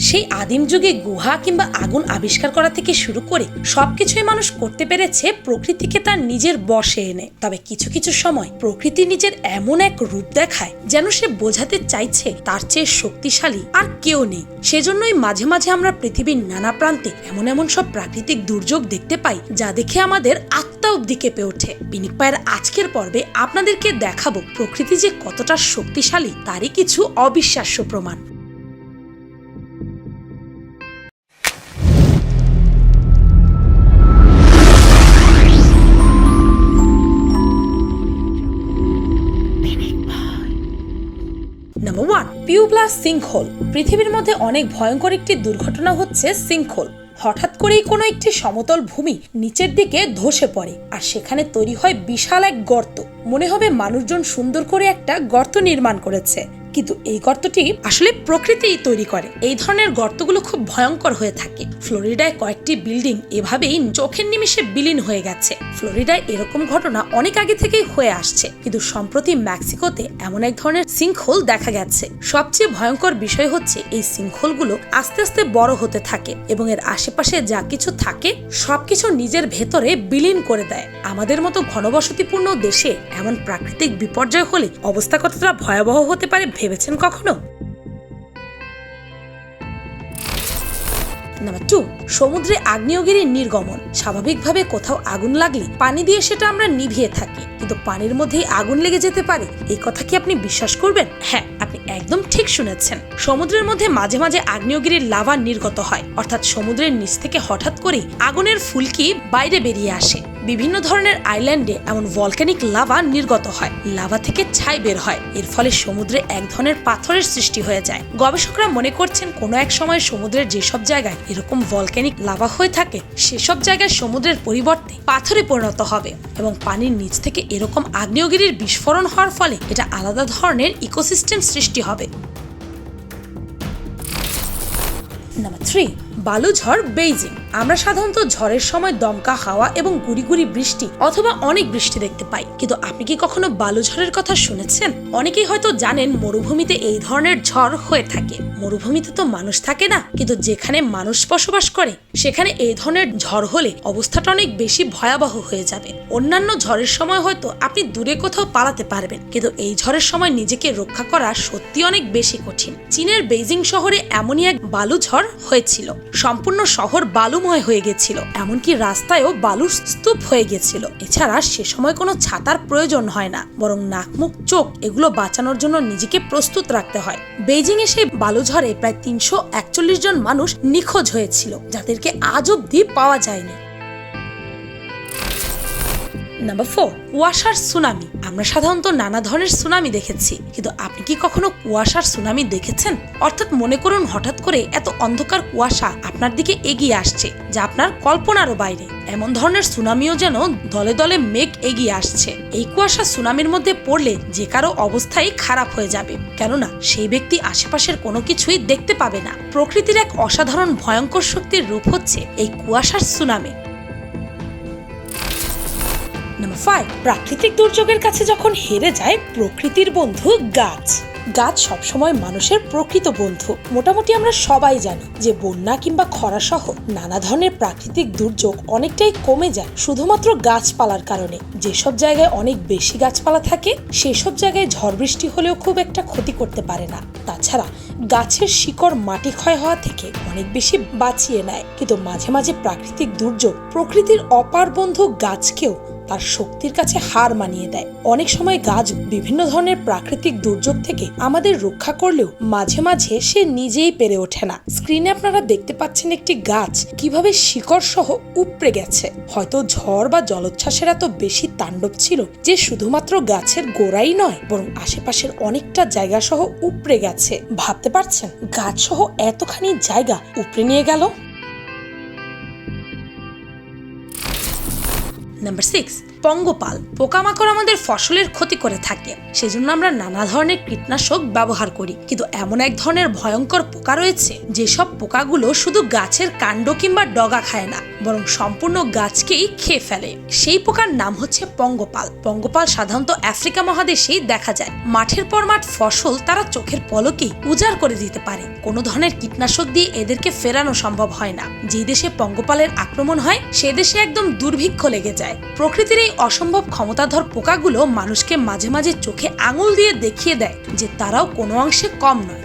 সেই আদিম যুগে গুহা কিংবা আগুন আবিষ্কার করা থেকে শুরু করে সবকিছুই মানুষ করতে পেরেছে প্রকৃতিকে তার নিজের বসে এনে। তবে কিছু কিছু সময় প্রকৃতি নিজের এমন এক রূপ দেখায় যেন সে বোঝাতে চাইছে তার চেয়ে শক্তিশালী আর কেউ নেই। সেজন্যই মাঝে মাঝে আমরা পৃথিবীর নানা প্রান্তে এমন এমন সব প্রাকৃতিক দুর্যোগ দেখতে পাই যা দেখে আমাদের আত্মা অব্দি কেঁপে ওঠে। পিনিক পায়ের আজকের পর্বে আপনাদেরকে দেখাবো প্রকৃতি যে কতটা শক্তিশালী তারই কিছু অবিশ্বাস্য প্রমাণ। পিউপ্লাস সিঙ্কহোল। পৃথিবীর মধ্যে অনেক ভয়ঙ্কর একটি দুর্ঘটনা হচ্ছে সিঙ্কহোল। হঠাৎ করেই কোনো একটি সমতল ভূমি নিচের দিকে ধসে পড়ে আর সেখানে তৈরি হয় বিশাল এক গর্ত। মনে হবে মানুষজন সুন্দর করে একটা গর্ত নির্মাণ করেছে। কিন্তু এই গর্তটি আসলে প্রকৃতিই তৈরি করে। এই ধরনের গর্তগুলো খুব ভয়ঙ্কর হয়ে থাকে। ফ্লোরিডায় কয়েকটি বিল্ডিং এভাবেই চোখের নিমিষে বিলীন হয়ে গেছে। ফ্লোরিডায় এরকম ঘটনা অনেক আগে থেকেই হয়ে আসছে। কিন্তু সম্প্রতি মেক্সিকোতে এমন এক ধরনের সিঙ্কহোল দেখা গেছে। সবচেয়ে ভয়ঙ্কর বিষয় হচ্ছে এই সিঙ্কহোলগুলো আস্তে আস্তে বড় হতে থাকে এবং এর আশেপাশে যা কিছু থাকে সবকিছু নিজের ভেতরে বিলীন করে দেয়। আমাদের মতো ঘনবসতিপূর্ণ দেশে এমন প্রাকৃতিক বিপর্যয় হলে অবস্থা কতটা ভয়াবহ হতে পারে ভেবেছেন কখনো? নাম্বার টু সমুদ্রে আগ্নেয়গিরির নির্গমন। স্বাভাবিকভাবে কোথাও আগুন লাগলে পানি দিয়ে সেটা আমরা নিভিয়ে থাকি, কিন্তু পানির মধ্যেই আগুন লেগে যেতে পারে। এই কথা কি আপনি বিশ্বাস করবেন? হ্যাঁ আপনি একদম ঠিক শুনেছেন। সমুদ্রের মধ্যে মাঝে মাঝে আগ্নেয়গিরির লাভা নির্গত হয়, অর্থাৎ সমুদ্রের নিচ থেকে হঠাৎ করেই আগুনের ফুলকি বাইরে বেরিয়ে আসে। বিভিন্ন ধরনের আইল্যান্ডে এমন ভলকানিক লাভা নির্গত হয়। লাভা থেকে ছাই বের হয়। এর ফলে সমুদ্রে এক ধরনের পাথরের সৃষ্টি হয়ে যায়। গবেষকরা মনে করছেন কোনো এক সময় সমুদ্রের যেসব জায়গায় এরকম ভলকানিক লাভা হয়ে থাকে, সেসব জায়গায় সমুদ্রের পরিবর্তে পাথরে পরিণত হবে এবং পানির নিচ থেকে এরকম আগ্নেয়গিরির বিস্ফোরণ হওয়ার ফলে এটা আলাদা ধরনের ইকোসিস্টেম সৃষ্টি হবে। নাম্বার থ্রি বালুঝড় বেইজিং। আমরা সাধারণত ঝড়ের সময় দমকা হাওয়া এবং গুড়ি গুড়ি বৃষ্টি অথবা অনেক বৃষ্টি দেখতে পাই। কিন্তু আপনি কি কখনো বালুঝড়ের কথা শুনেছেন? অনেকেই হয়তো জানেন মরুভূমিতে এই ধরনের ঝড় হয়ে থাকে। মরুভূমিতে তো মানুষ থাকে না, কিন্তু যেখানে মানুষ বসবাস করে, সেখানে এই ধরনের ঝড় হলে অবস্থাটা অনেক বেশি ভয়াবহ হয়ে যাবে। অন্যান্য ঝড়ের সময় হয়তো আপনি দূরে কোথাও পালাতে পারবেন, কিন্তু এই ঝড়ের সময় নিজেকে রক্ষা করা সত্যি অনেক বেশি কঠিন। চীনের বেইজিং শহরে এমনই এক বালু ঝড় হয়েছিল। সম্পূর্ণ শহর বালুময় হয়ে গেছিল, এমনকি রাস্তায়ও বালুর স্তূপ হয়ে গেছিল। এছাড়া সে সময় কোনো ছাতার প্রয়োজন হয় না, বরং নাক, মুখ, চোখ এগুলো বাঁচানোর জন্য নিজেকে প্রস্তুত রাখতে হয়। বেইজিং এ সেই বালুঝড়ে প্রায় তিনশো একচল্লিশ জন মানুষ নিখোঁজ হয়েছিল, যাদেরকে আজ অব্দি পাওয়া যায়নি। নাম্বার ফোর কুয়াশার সুনামি আমরা সাধারণত নানা ধরনের সুনামি দেখেছি, কিন্তু আপনি কি কখনো কুয়াশার সুনামি দেখেছেন? অর্থাৎ মনে করুন হঠাৎ করে এত অন্ধকার কুয়াশা আপনার দিকে এগিয়ে আসছে, যা আপনার কল্পনারও বাইরে। এমন ধরনের সুনামিও যেন দলে দলে মেঘ এগিয়ে আসছে। এই কুয়াশা সুনামির মধ্যে পড়লে যে কারও অবস্থাই খারাপ হয়ে যাবে, কেননা সেই ব্যক্তি আশেপাশের কোনো কিছুই দেখতে পাবে না। প্রকৃতির এক অসাধারণ ভয়ঙ্কর শক্তির রূপ হচ্ছে এই কুয়াশার সুনামি নাম্বার ফাইভ প্রাকৃতিক দুর্যোগের কাছে যখন হেরে যায় প্রকৃতির বন্ধু গাছ। গাছ সবসময় মানুষের প্রকৃত বন্ধু। মোটামুটি আমরা সবাই জানি যে বন্যা কিংবা খরা সহ নানা ধরনের প্রাকৃতিক দুর্যোগ অনেকটাই কমে যায় শুধুমাত্র গাছপালার কারণে। যেসব জায়গায় অনেক বেশি গাছপালা থাকে, সেসব জায়গায় ঝড় বৃষ্টি হলেও খুব একটা ক্ষতি করতে পারে না। তাছাড়া গাছের শিকড় মাটি ক্ষয় হওয়া থেকে অনেক বেশি বাঁচিয়ে নেয়। কিন্তু মাঝে মাঝে প্রাকৃতিক দুর্যোগ প্রকৃতির অপার বন্ধু গাছকেও তার শক্তির কাছে হার মানিয়ে দেয়। অনেক সময় গাছ বিভিন্ন ধরনের প্রাকৃতিক দুর্যোগ থেকে আমাদের রক্ষা করলেও মাঝে মাঝে সে নিজেই পেরে ওঠে না। স্ক্রিনে আপনারা দেখতে পাচ্ছেন একটি গাছ কীভাবে শিকড় সহ উপড়ে গেছে। হয়তো ঝড় বা জলোচ্ছ্বাসের এত বেশি তাণ্ডব ছিল যে শুধুমাত্র গাছের গোড়াই নয়, বরং আশেপাশের অনেকটা জায়গা সহ উপড়ে গেছে। ভাবতে পারছেন গাছ সহ এতখানি জায়গা উপড়ে নিয়ে গেল? নাম্বার সিক্স পঙ্গপাল। পোকামাকড় আমাদের ফসলের ক্ষতি করে থাকে। সেজন্য আমরা নানা ধরনের কীটনাশক ব্যবহার করি। কিন্তু এমন এক ধরনের ভয়ঙ্কর পোকা রয়েছে, যেসব পোকাগুলো শুধু গাছের কাণ্ড কিংবা ডগা খায় না। বরং সম্পূর্ণ গাছকেই খেয়ে ফেলে। সেই পোকার নাম হচ্ছে পঙ্গপাল। পঙ্গপাল সাধারণত আফ্রিকা মহাদেশেই দেখা যায়। মাঠের পর মাঠ ফসল তারা চোখের পলকেই উজাড় করে দিতে পারে। কোনো ধরনের কীটনাশক দিয়ে এদেরকে ফেরানো সম্ভব হয় না। যে দেশে পঙ্গপালের আক্রমণ হয়, সে দেশে একদম দুর্ভিক্ষ লেগে যায়। প্রকৃতির এই অসম্ভব ক্ষমতাধর পোকাগুলো মানুষকে মাঝে মাঝে চোখে আঙুল দিয়ে দেখিয়ে দেয় যে তারাও কোনো অংশে কম নয়।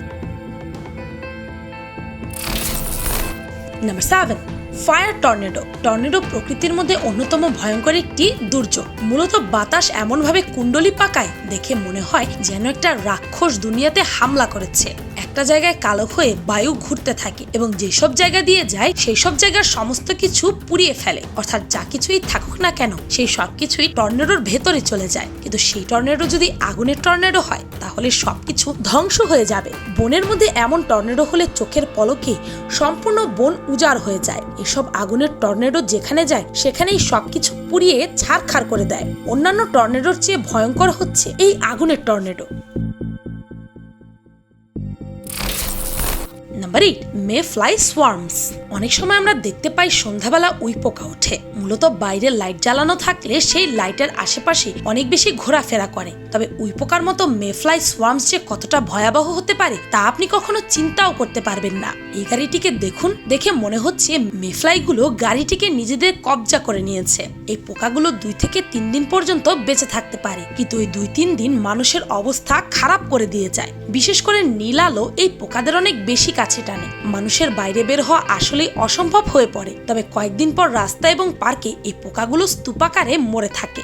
সেভেন। Fire tornado. টর্নেডো প্রকৃতির মধ্যে অন্যতম ভয়ঙ্কর একটি দুর্যোগ। মূলত বাতাস এমনভাবে কুণ্ডলি পাকায় দেখে মনে হয় যেন একটা রাক্ষস দুনিয়াতে হামলা করেছে। একটা জায়গায় কালো হয়ে বায়ু ঘুরতে থাকে এবং যেসব জায়গা দিয়ে যায় সেই সব জায়গার সমস্ত কিছু পুড়িয়ে ফেলে। অর্থাৎ যা কিছুই থাকুক না কেন, সেই সব কিছুই টর্নেডোর ভেতরে চলে যায়। কিন্তু সেই টর্নেডো যদি আগুনের টর্নেডো হয়, তাহলে সবকিছু ধ্বংস হয়ে যাবে। বনের মধ্যে এমন টর্নেডো হলে চোখের পলকে সম্পূর্ণ বন উজাড় হয়ে যায়। এসব আগুনের টর্নেডো যেখানে যায়, সেখানেই সবকিছু পুড়িয়ে ছাড়খাড় করে দেয়। অন্যান্য টর্নেডোর চেয়ে ভয়ঙ্কর হচ্ছে এই আগুনের tornado. Number eight mayfly swarms অনেক সময় আমরা দেখতে পাই সন্ধ্যাবেলা উই পোকা ওঠে। মূলত বাইরে লাইট জ্বালানো থাকলে সেই লাইটের আশেপাশে অনেক বেশি ঘোরাফেরা করে। তবে উই পোকার মতো মে ফ্লাই সোয়ার্মস যে কতটা ভয়াবহ হতে পারে, তা আপনি কখনো চিন্তাও করতে পারবেন না। এই গাড়িটিকে দেখুন, দেখে মনে হচ্ছে মেফ্লাই গুলো গাড়িটিকে নিজেদের কবজা করে নিয়েছে। এই পোকাগুলো দুই থেকে তিন দিন পর্যন্ত বেঁচে থাকতে পারে। কিন্তু ওই দুই তিন দিন মানুষের অবস্থা খারাপ করে দিয়ে যায়। বিশেষ করে নীল আলো এই পোকাদের অনেক বেশি কাছে টানে। মানুষের বাইরে বের হওয়া আসলেই অসম্ভব হয়ে পড়ে। তবে কয়েকদিন পর রাস্তা এবং পার্কে এই পোকাগুলো স্তূপাকারে মরে থাকে।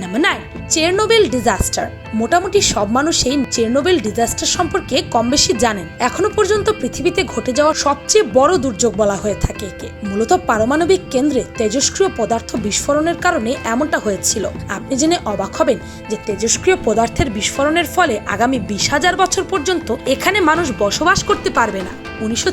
Number nine Chernobyl disaster. মোটামুটি সব মানুষই চেরনোবেল ডিজাস্টার সম্পর্কে কম বেশি জানেন। এখনও পর্যন্ত পৃথিবীতে ঘটে যাওয়া সবচেয়ে বড় দুর্যোগ বলা হয়ে থাকে একে। মূলত পারমাণবিক কেন্দ্রে তেজস্ক্রিয় পদার্থ বিস্ফোরণের কারণে এমনটা হয়েছিল। আপনি জেনে অবাক হবেন যে তেজস্ক্রিয় পদার্থের বিস্ফোরণের ফলে আগামী বিশ হাজার বছর পর্যন্ত এখানে মানুষ বসবাস করতে পারবে না। উনিশশো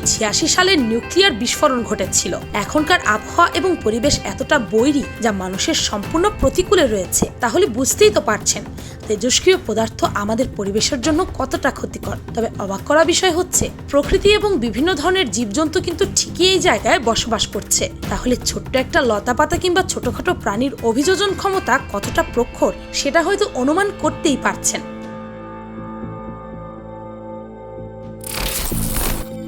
সালের নিউক্লিয়ার বিস্ফোরণ ঘটেছিল। এখনকার আবহাওয়া এবং পরিবেশ এতটা বৈরী যা মানুষের সম্পূর্ণ প্রতিকূলে রয়েছে, তাহলে বুঝতেই তো পারছেন, তেজস্ক্রিয় পদার্থ আমাদের পরিবেশের জন্য কতটা ক্ষতিকর। তবে অবাক করা বিষয় হচ্ছে, প্রকৃতি এবং বিভিন্ন ধরনের জীবজন্তু কিন্তু ঠিকই এই জায়গায় বসবাস করছে। তাহলে ছোট্ট একটা লতা পাতা কিংবা ছোটখাটো প্রাণীর অভিযোজন ক্ষমতা কতটা প্রখর, সেটা হয়তো অনুমান করতেই পারছেন।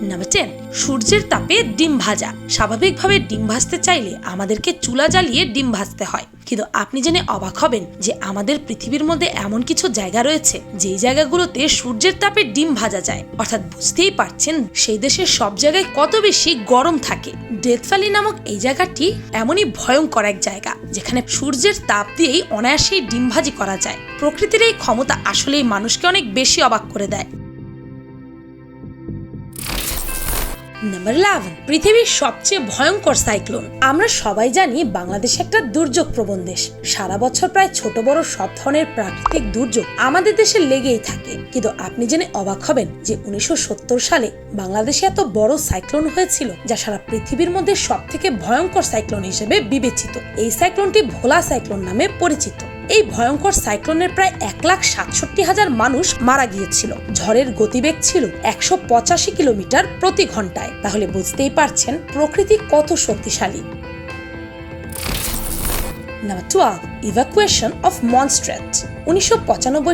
নাম্বার টেন সূর্যের তাপে ডিম ভাজা। স্বাভাবিকভাবে ডিম ভাজতে চাইলে আমাদেরকে চুলা জ্বালিয়ে ডিম ভাজতে হয়। কিন্তু আপনি জেনে অবাক হবেন যে আমাদের পৃথিবীর মধ্যে এমন কিছু জায়গা রয়েছে, যেই জায়গাগুলোতে সূর্যের তাপে ডিম ভাজা যায়। অর্থাৎ বুঝতেই পারছেন, সেই দেশের সব জায়গায় কত বেশি গরম থাকে। ডেথ ভ্যালি নামক এই জায়গাটি এমনই ভয়ঙ্কর এক জায়গা, যেখানে সূর্যের তাপ দিয়েই অনায়াসেই ডিম ভাজি করা যায়। প্রকৃতির এই ক্ষমতা আসলেই মানুষকে অনেক বেশি অবাক করে দেয়। নাম্বার ইলেভেন পৃথিবীর সবচেয়ে ভয়ঙ্কর সাইক্লোন আমরা সবাই জানি বাংলাদেশ একটা দুর্যোগ প্রবণ দেশ। সারা বছর প্রায় ছোট বড় সব ধরনের প্রাকৃতিক দুর্যোগ আমাদের দেশে লেগেই থাকে। কিন্তু আপনি জেনে অবাক হবেন যে উনিশশো সত্তর সালে বাংলাদেশে এত বড় সাইক্লোন হয়েছিল, যা সারা পৃথিবীর মধ্যে সব থেকে ভয়ঙ্কর সাইক্লোন হিসেবে বিবেচিত। এই সাইক্লোনটি ভোলা সাইক্লোন নামে পরিচিত। এই ভয়ঙ্কর সাইক্লোনের প্রায় এক লাখ সাতষট্টি হাজার মানুষ মারা গিয়েছিল। ঝড়ের গতিবেগ ছিল একশো পঁচাশি কিলোমিটার প্রতি ঘন্টায়। তাহলে বুঝতেই পারছেন প্রকৃতি কত শক্তিশালী। Number twelve evacuation of Montserrat উনিশশো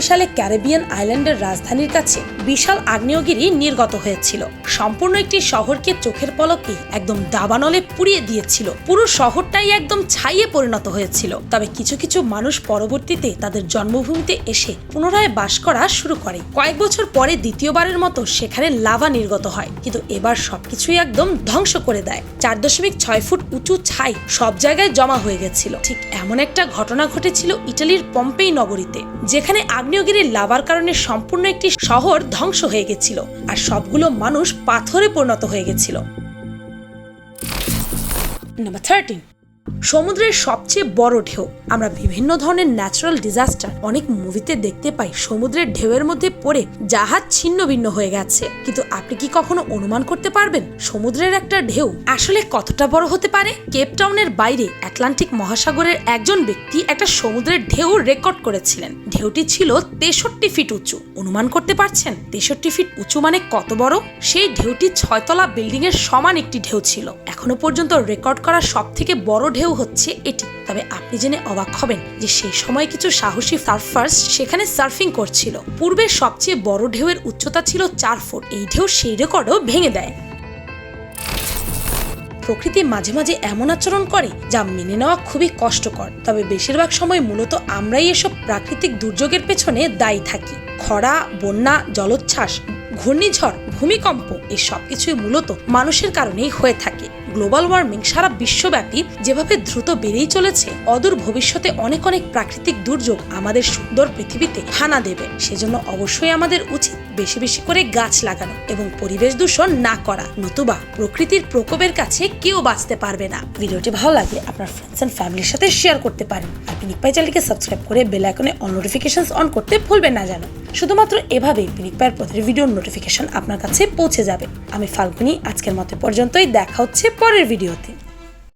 সালে ক্যারিবিয়ান আইল্যান্ডের রাজধানীর কাছে বিশাল আগ্নেয়গিরি নির্গত হয়েছিল। সম্পূর্ণ একটি শহরকে চোখের পলকে একদম দাবানলে পুড়িয়ে দিয়েছিল। পুরো শহরটাই একদম ছাইয়ে পরিণত হয়েছিল। তবে কিছু কিছু মানুষ পরবর্তীতে তাদের জন্মভূমিতে এসে পুনরায় বাস করা শুরু করে। কয়েক বছর পরে দ্বিতীয়বারের মতো সেখানে লাভা নির্গত হয়, কিন্তু এবার সবকিছুই একদম ধ্বংস করে দেয়। চার দশমিক ছয় ফুট উঁচু ছাই সব জায়গায় জমা হয়ে গেছিল। ঠিক এমন একটা ঘটনা ঘটেছিল ইটালির পম্পেই নগরীতে, যেখানে আগ্নেয়গিরির লাভার কারণে সম্পূর্ণ একটি শহর ধ্বংস হয়ে গেছিল আর সবগুলো মানুষ পাথরে পরিণত হয়ে গেছিল। নাম্বার থার্টিন সমুদ্রের সবচেয়ে বড় ঢেউ। আমরা বিভিন্ন ধরনের ন্যাচারাল ডিজাস্টার অনেক মুভিতে দেখতে পাই। সমুদ্রের ঢেউয়ের মধ্যে পড়ে জাহাজ ছিন্ন ভিন্ন হয়ে গেছে। কিন্তু আপনি কি কখনো অনুমান করতে পারবেন সমুদ্রের একটা ঢেউ আসলে কতটা বড় হতে পারে? কেপটাউনের বাইরে আটলান্টিক মহাসাগরের একজন ব্যক্তি একটা সমুদ্রের ঢেউ রেকর্ড করেছিলেন। ঢেউটি ছিল তেষট্টি ফিট উঁচু। অনুমান করতে পারছেন? তেষট্টি ফিট উঁচু মানে কত বড়? সেই ঢেউটি ছয়তলা বিল্ডিং এর সমান একটি ঢেউ ছিল। এখনও পর্যন্ত রেকর্ড করা সব থেকে বড় ঢেউ হচ্ছে এটি। তবে আপনি জেনে অবাক হবেন যে সেই সময় কিছু সাহসী সার্ফার্স সেখানে সার্ফিং করছিল। পূর্বের সবচেয়ে বড় ঢেউয়ের উচ্চতা ছিল চার ফুট। এই ঢেউ সেই রেকর্ডও ভেঙে দেয়। প্রকৃতি মাঝে মাঝে এমন আচরণ করে যা মেনে নেওয়া খুবই কষ্টকর। তবে বেশিরভাগ সময় মূলত আমরাই এসব প্রাকৃতিক দুর্যোগের পেছনে দায়ী থাকি। খরা, বন্যা, জলোচ্ছ্বাস, ঘূর্ণিঝড়, ভূমিকম্প এই সব কিছুই মূলত মানুষের কারণেই হয়ে থাকে। গ্লোবাল ওয়ার্মিং সারা বিশ্বব্যাপী যেভাবে দ্রুত বেড়েই চলেছে, অদূর ভবিষ্যতে অনেক অনেক প্রাকৃতিক দুর্যোগ আমাদের সুন্দর পৃথিবীতে হানা দেবে। সেজন্য অবশ্যই আমাদের উচিত বেশি বেশি করে গাছ লাগানো এবং পরিবেশ দূষণ না করা। নতুবা প্রকৃতির প্রকোপের কাছে কেউ বাঁচতে পারবে না। ভিডিওটি ভালো লাগলে আপনার ফ্রেন্ডস অ্যান্ড ফ্যামিলির সাথে শেয়ার করতে পারেন। আপনি পিনিক পাই চ্যানেলকে সাবস্ক্রাইব করে বেল আইকনে অন নোটিফিকেশন অন করতে ভুলবেন না যেন। শুধুমাত্র এভাবেই পিনিক পায়ের পথের ভিডিওর নোটিফিকেশন আপনার কাছে পৌঁছে যাবে। আমি ফাল্গুনি, আজকের মতো পর্যন্তই। দেখা হচ্ছে পরের ভিডিওতে